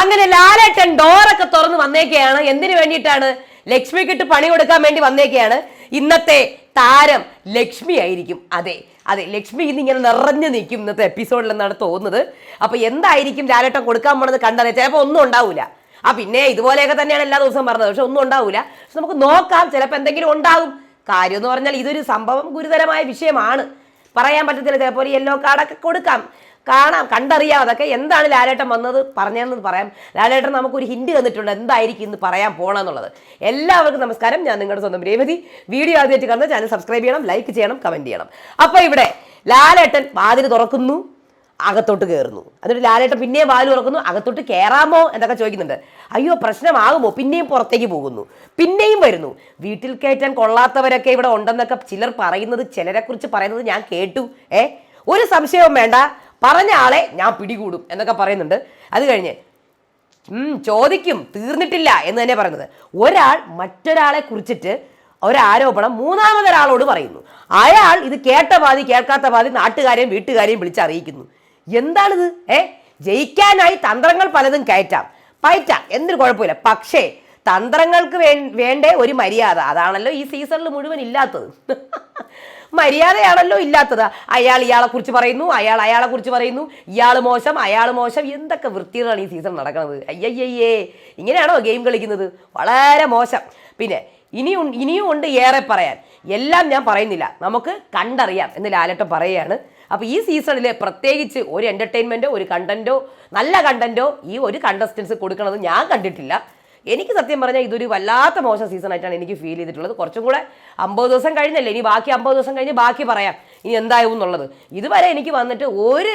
അങ്ങനെ ലാലേട്ടൻ ഡോറൊക്കെ തുറന്ന് വന്നേക്കെയാണ്. എന്തിനു വേണ്ടിയിട്ടാണ്? ലക്ഷ്മിക്കിട്ട് പണി കൊടുക്കാൻ വേണ്ടി വന്നേക്കെയാണ്. ഇന്നത്തെ താരം ലക്ഷ്മി ആയിരിക്കും. അതെ അതെ ലക്ഷ്മി ഇന്ന് ഇങ്ങനെ നിറഞ്ഞു നിൽക്കും ഇന്നത്തെ എപ്പിസോഡിൽ എന്നാണ് തോന്നുന്നത്. അപ്പൊ എന്തായിരിക്കും ലാലേട്ടൻ കൊടുക്കാൻ പോണത് കണ്ടറിയാം. ചിലപ്പോൾ ഒന്നും ഉണ്ടാവില്ല ആ പിന്നെ ഇതുപോലെയൊക്കെ തന്നെയാണ് എല്ലാ ദിവസവും പറഞ്ഞത്. പക്ഷെ ഒന്നും ഉണ്ടാവില്ല പക്ഷെ നമുക്ക് നോക്കാം ചിലപ്പോൾ എന്തെങ്കിലും ഉണ്ടാകും. കാര്യം എന്ന് പറഞ്ഞാൽ ഇതൊരു സംഭവം ഗുരുതരമായ വിഷയമാണ്. പറയാൻ പറ്റത്തില്ല. ചിലപ്പോൾ ഒരു യെല്ലോ കാർഡൊക്കെ കൊടുക്കാം. കാണാം കണ്ടറിയാം അതൊക്കെ. എന്താണ് ലാലേട്ടൻ വന്നത്? പറഞ്ഞതെന്ന് പറയാം. ലാലേട്ടൻ നമുക്കൊരു ഹിന്റ് തന്നിട്ടുണ്ട്. എന്തായിരിക്കും ഇന്ന് പറയാൻ പോകണമെന്നുള്ളത് എല്ലാവർക്കും നമസ്കാരം. ഞാൻ നിങ്ങളുടെ സ്വന്തം രേവതി. വീഡിയോ ആദ്യമായിട്ട് കാണുന്ന ചാനൽ സബ്സ്ക്രൈബ് ചെയ്യണം ലൈക്ക് ചെയ്യണം കമന്റ് ചെയ്യണം. അപ്പോൾ ഇവിടെ ലാലേട്ടൻ വാതിൽ തുറക്കുന്നു അകത്തോട്ട് കയറുന്നു എന്നിട്ട് ലാലേട്ടൻ പിന്നെയും വാൽ തുറക്കുന്നു അകത്തോട്ട് കയറാമോ എന്നൊക്കെ ചോദിക്കുന്നുണ്ട്. അയ്യോ പ്രശ്നമാകുമോ? പിന്നെയും പുറത്തേക്ക് പോകുന്നു. പിന്നെയും വരുന്നു. വീട്ടിൽ കയറ്റാൻ കൊള്ളാത്തവരൊക്കെ ഇവിടെ ഉണ്ടെന്നൊക്കെ ചിലർ പറയുന്നത് ചിലരെക്കുറിച്ച് പറയുന്നത് ഞാൻ കേട്ടു. ഏ? ഒരു സംശയവും വേണ്ട. പറഞ്ഞ ആളെ ഞാൻ പിടികൂടും എന്നൊക്കെ പറയുന്നുണ്ട്. അത് കഴിഞ്ഞ് ചോദിക്കും തീർന്നിട്ടില്ല എന്ന് തന്നെ പറയുന്നത്. ഒരാൾ മറ്റൊരാളെ കുറിച്ചിട്ട് ഒരാരോപണം മൂന്നാമതൊരാളോട് പറയുന്നു. അയാൾ ഇത് കേട്ട പാതി കേൾക്കാത്ത പാതി നാട്ടുകാരെയും വീട്ടുകാരെയും വിളിച്ചറിയിക്കുന്നു. എന്താണിത്? ഏ? ജയിക്കാനായി തന്ത്രങ്ങൾ പലതും കയറ്റാം. പയറ്റാം. എന്തൊരു കുഴപ്പമില്ല. പക്ഷേ തന്ത്രങ്ങൾക്ക് വേണ്ടേ ഒരു മര്യാദ. അതാണല്ലോ ഈ സീസണിൽ മുഴുവൻ ഇല്ലാത്തത്. മര്യാദയാണല്ലോ ഇല്ലാത്തത്. അയാൾ ഇയാളെ കുറിച്ച് പറയുന്നു അയാൾ അയാളെ കുറിച്ച് പറയുന്നു. ഇയാൾ മോശം അയാൾ മോശം. എന്തൊക്കെ വൃത്തികളാണ് ഈ സീസൺ നടക്കുന്നത് അയ്യയ്യേ. ഇങ്ങനെയാണോ ഗെയിം കളിക്കുന്നത്? വളരെ മോശം. പിന്നെ ഇനിയും ഇനിയും ഉണ്ട് ഏറെ പറയാൻ. എല്ലാം ഞാൻ പറയുന്നില്ല. നമുക്ക് കണ്ടറിയാം എന്ന് ലാലട്ടൻ പറയുകയാണ്. അപ്പോൾ ഈ സീസണിൽ പ്രത്യേകിച്ച് ഒരു എന്റർടൈൻമെന്റോ ഒരു കണ്ടന്റോ നല്ല കണ്ടന്റോ ഈ ഒരു കണ്ടസ്റ്റൻസ് കൊടുക്കണത് ഞാൻ കണ്ടിട്ടില്ല. എനിക്ക് സത്യം പറഞ്ഞാൽ ഇതൊരു വല്ലാത്ത മോശം സീസൺ ആയിട്ടാണ് എനിക്ക് ഫീൽ ചെയ്തിട്ടുള്ളത്. കുറച്ചും കൂടെ അമ്പത് ദിവസം കഴിഞ്ഞല്ലേ ഇനി ബാക്കി അമ്പത് ദിവസം കഴിഞ്ഞ് ബാക്കി പറയാം. ഇനി എന്താവും എന്നുള്ളത്. ഇതുവരെ എനിക്ക് വന്നിട്ട് ഒരു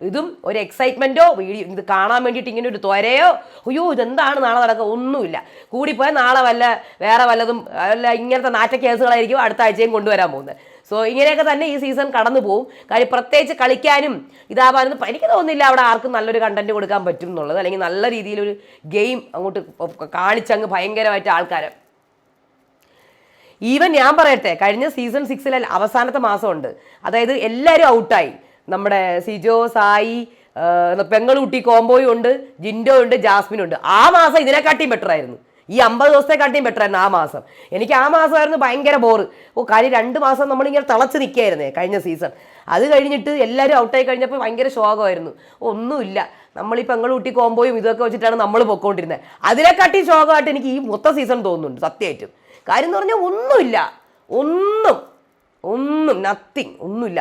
ഇതും ഒരു എക്സൈറ്റ്മെന്റോ വീഡിയോ ഇത് കാണാൻ വേണ്ടിയിട്ട് ഇങ്ങനെ ഒരു ത്വരയോ അയ്യോ ഇതെന്താണ് നാളെ നടക്കുക ഒന്നുമില്ല. കൂടിപ്പോയാൽ നാളെ വല്ല വേറെ വല്ലതും അല്ല ഇങ്ങനത്തെ നാറ്റ കേസുകളായിരിക്കും അടുത്ത ആഴ്ചയും കൊണ്ടുവരാൻ പോകുന്നത്. സോ ഇങ്ങനെയൊക്കെ തന്നെ ഈ സീസൺ കടന്നു പോകും കാര്യം പ്രത്യേകിച്ച് കളിക്കാനും ഇതാവാനൊന്നും എനിക്ക് തോന്നുന്നില്ല അവിടെ ആർക്കും നല്ലൊരു കണ്ടന്റ് കൊടുക്കാൻ പറ്റും എന്നുള്ളത്. അല്ലെങ്കിൽ നല്ല രീതിയിലൊരു ഗെയിം അങ്ങോട്ട് കാണിച്ചങ്ങ് ഭയങ്കരമായിട്ട് ആൾക്കാരെ. ഈവൻ ഞാൻ പറയട്ടെ കഴിഞ്ഞ സീസൺ സിക്സിലെ അവസാനത്തെ മാസമുണ്ട്. അതായത് എല്ലാവരും ഔട്ടായി. നമ്മുടെ സിജോ സായി പെങ്ങളുട്ടി കോംബോയും ഉണ്ട് ജിൻഡോ ഉണ്ട് ജാസ്മിൻ ഉണ്ട്. ആ മാസം ഇതിനെക്കാട്ടിയും ബെറ്റർ ആയിരുന്നു. ഈ അമ്പത് ദിവസത്തെക്കാട്ടിയും ബെറ്റർ ആയിരുന്നു ആ മാസം. എനിക്ക് ആ മാസമായിരുന്നു ഭയങ്കര ബോറ് ഓ കാര്യം രണ്ട് മാസം നമ്മളിങ്ങനെ തിളച്ച് നിൽക്കുകയായിരുന്നേ കഴിഞ്ഞ സീസൺ അത് കഴിഞ്ഞിട്ട് എല്ലാവരും ഔട്ടായി കഴിഞ്ഞപ്പോൾ ഭയങ്കര ശോകമായിരുന്നു. ഒന്നുമില്ല. നമ്മളിപ്പോൾ ഈ പെങ്ങളുട്ടി കോമ്പോയും ഇതൊക്കെ വെച്ചിട്ടാണ് നമ്മൾ പൊക്കോണ്ടിരുന്നത് അതിനെക്കാട്ടി ശോകമായിട്ട് എനിക്ക് ഈ മൊത്തം സീസൺ തോന്നുന്നുണ്ട് സത്യമായിട്ടും. കാര്യം എന്ന് പറഞ്ഞാൽ ഒന്നുമില്ല. ഒന്നും. ഒന്നും. നത്തിങ് ഒന്നുമില്ല.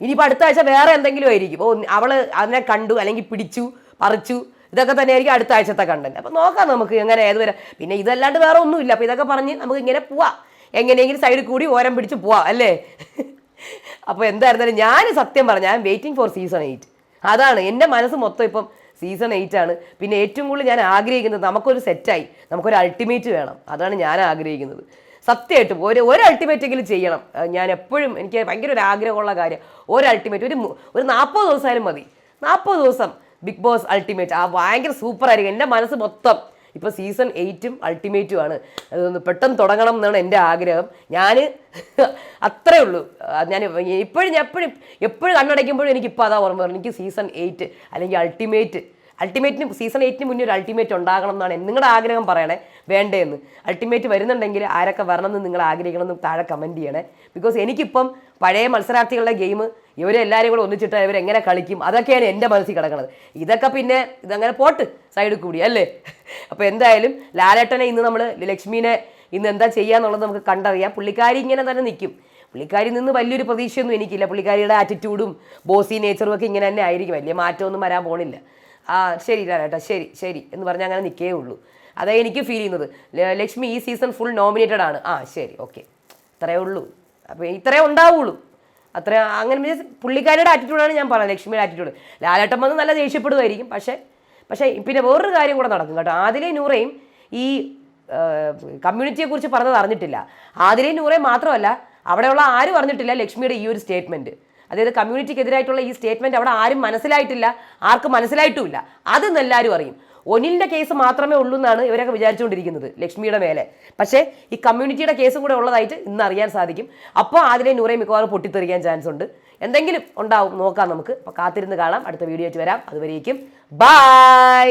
ഇനിയിപ്പോൾ അടുത്ത ആഴ്ച വേറെ എന്തെങ്കിലും ആയിരിക്കും. ഓ അവൾ അതിനെ കണ്ടു അല്ലെങ്കിൽ പിടിച്ചു പറിച്ചു ഇതൊക്കെ തന്നെ ആയിരിക്കും അടുത്ത ആഴ്ചത്തെ കണ്ടന്റ് അപ്പോൾ നോക്കാം നമുക്ക് എങ്ങനെ ഏത് വരെ പിന്നെ ഇതല്ലാണ്ട് വേറെ ഒന്നുമില്ല. അപ്പോൾ ഇതൊക്കെ പറഞ്ഞ് നമുക്ക് ഇങ്ങനെ പോവാം. എങ്ങനെയെങ്കിലും സൈഡിൽ കൂടി ഓരം പിടിച്ച് പോവാം അല്ലേ? അപ്പോൾ എന്തായിരുന്നാലും ഞാൻ സത്യം പറഞ്ഞു ഞാൻ വെയിറ്റിംഗ് ഫോർ സീസൺ എയ്റ്റ് അതാണ് എന്റെ മനസ്സ് മൊത്തം ഇപ്പം സീസൺ എയ്റ്റ് ആണ്. പിന്നെ ഏറ്റവും കൂടുതൽ ഞാൻ ആഗ്രഹിക്കുന്നത് നമുക്കൊരു സെറ്റായി നമുക്കൊരു അൾട്ടിമേറ്റ് വേണം. അതാണ് ഞാൻ ആഗ്രഹിക്കുന്നത്. സത്യമായിട്ടും ഒരു ഒരു അൾട്ടിമേറ്റ് എങ്കിലും ചെയ്യണം. ഞാൻ എപ്പോഴും എനിക്ക് ഭയങ്കര ഒരു ആഗ്രഹമുള്ള കാര്യം. ഒരു അൾട്ടിമേറ്റ് ഒരു ഒരു നാൽപ്പത് ദിവസമായാലും മതി. നാൽപ്പത് ദിവസം ബിഗ് ബോസ് അൾട്ടിമേറ്റ് ആ ഭയങ്കര സൂപ്പർ ആയിരിക്കും. എന്റെ മനസ്സ് മൊത്തം. ഇപ്പോൾ സീസൺ എയ്റ്റും അൾട്ടിമേറ്റും ആണ്. അതൊന്ന് പെട്ടെന്ന് തുടങ്ങണം എന്നാണ് എന്റെ ആഗ്രഹം. ഞാൻ അത്രേ ഉള്ളൂ. ഞാൻ ഇപ്പോഴും ഞാൻ എപ്പോഴും എപ്പോഴും കണ്ണടയ്ക്കുമ്പോഴും എനിക്ക് ഇപ്പോൾ അതാ ഓർമ്മ വരുന്നത്. എനിക്ക് സീസൺ എയ്റ്റ് അല്ലെങ്കിൽ അൾട്ടിമേറ്റ് അൾട്ടിമേറ്റിന് സീസൺ എയ്റ്റിന് മുന്നേ ഒരു അൾട്ടിമേറ്റ് ഉണ്ടാകണം എന്നാണ് നിങ്ങളുടെ ആഗ്രഹം പറയണേ. വേണ്ടേന്ന്. അൾട്ടിമേറ്റ് വരുന്നുണ്ടെങ്കിൽ ആരൊക്കെ വരണമെന്ന് നിങ്ങൾ ആഗ്രഹിക്കണം എന്ന് താഴെ കമന്റ് ചെയ്യണേ. ബിക്കോസ് എനിക്കിപ്പം പഴയ മത്സരാർത്ഥികളുടെ ഗെയിം ഇവരെ എല്ലാവരും കൂടെ ഒന്നിച്ചിട്ട് ഇവരെങ്ങനെ കളിക്കും? അതൊക്കെയാണ് എന്റെ മനസ്സിൽ കിടക്കുന്നത് ഇതൊക്കെ പിന്നെ ഇതങ്ങനെ പോട്ട് സൈഡിൽ കൂടി അല്ലേ? അപ്പോൾ എന്തായാലും ലാലേട്ടനെ ഇന്ന് നമ്മൾ ലക്ഷ്മീനെ ഇന്ന് എന്താ ചെയ്യാന്നുള്ളത് നമുക്ക് കണ്ടറിയാം. പുള്ളിക്കാരി ഇങ്ങനെ തന്നെ നിൽക്കും. പുള്ളിക്കാരി നിന്ന് വലിയൊരു പ്രതീക്ഷയൊന്നും എനിക്കില്ല. പുള്ളിക്കാരിയുടെ ആറ്റിറ്റ്യൂഡും ബോസി നേച്ചറും ഒക്കെ ഇങ്ങനെ തന്നെ ആയിരിക്കും. വലിയ മാറ്റമൊന്നും വരാൻ പോണില്ല. ആ ശരി ലാലേട്ടാ ശരി ശരി എന്ന് പറഞ്ഞാൽ അങ്ങനെ നിൽക്കേ ഉള്ളൂ. അതാണ് എനിക്ക് ഫീൽ ചെയ്യുന്നത്. ലക്ഷ്മി ഈ സീസൺ ഫുൾ നോമിനേറ്റഡ് ആണ്. ആ ശരി ഓക്കെ ഇത്രയേ ഉള്ളൂ. അപ്പോൾ ഇത്രയേ ഉണ്ടാവുള്ളൂ. അത്ര അങ്ങനെ മീൻസ് പുള്ളിക്കാരിയുടെ ആറ്റിറ്റ്യൂഡാണ് ഞാൻ പറഞ്ഞത് ലക്ഷ്മിയുടെ ആറ്റിറ്റ്യൂഡ് ലാലേട്ടൻ വന്ന് നല്ല ദേഷ്യപ്പെടുമായിരിക്കും. പക്ഷേ പക്ഷേ പിന്നെ വേറൊരു കാര്യം കൂടെ നടക്കും കേട്ടോ. ആദിലെ നൂറയും ഈ കമ്മ്യൂണിറ്റിയെ കുറിച്ച് പറഞ്ഞത് അറിഞ്ഞിട്ടില്ല. ആദിലെ നൂറയും മാത്രമല്ല അവിടെയുള്ള ആരും അറിഞ്ഞിട്ടില്ല ലക്ഷ്മിയുടെ ഈ ഒരു സ്റ്റേറ്റ്മെന്റ് അതായത് കമ്മ്യൂണിറ്റിക്കെതിരായിട്ടുള്ള ഈ സ്റ്റേറ്റ്മെന്റ് അവിടെ ആരും മനസ്സിലായിട്ടില്ല ആർക്കും മനസ്സിലായിട്ടുമില്ല. അതെന്ന് എല്ലാവരും അറിയും. ഒനിലിന്റെ കേസ് മാത്രമേ ഉള്ളൂ എന്നാണ് ഇവരൊക്കെ വിചാരിച്ചുകൊണ്ടിരിക്കുന്നത് ലക്ഷ്മിയുടെ മേലെ. പക്ഷേ ഈ കമ്മ്യൂണിറ്റിയുടെ കേസും കൂടെ ഉള്ളതായിട്ട് ഇന്ന് അറിയാൻ സാധിക്കും. അപ്പോൾ അതിലെ നൂറെ മിക്കവാറും പൊട്ടിത്തെറിക്കാൻ ചാൻസ് ഉണ്ട്. എന്തെങ്കിലും ഉണ്ടാവും നോക്കാം നമുക്ക്. അപ്പോൾ കാത്തിരുന്ന് കാണാം. അടുത്ത വീഡിയോ ആയിട്ട് വരാം. അതുവരേക്കും ബൈ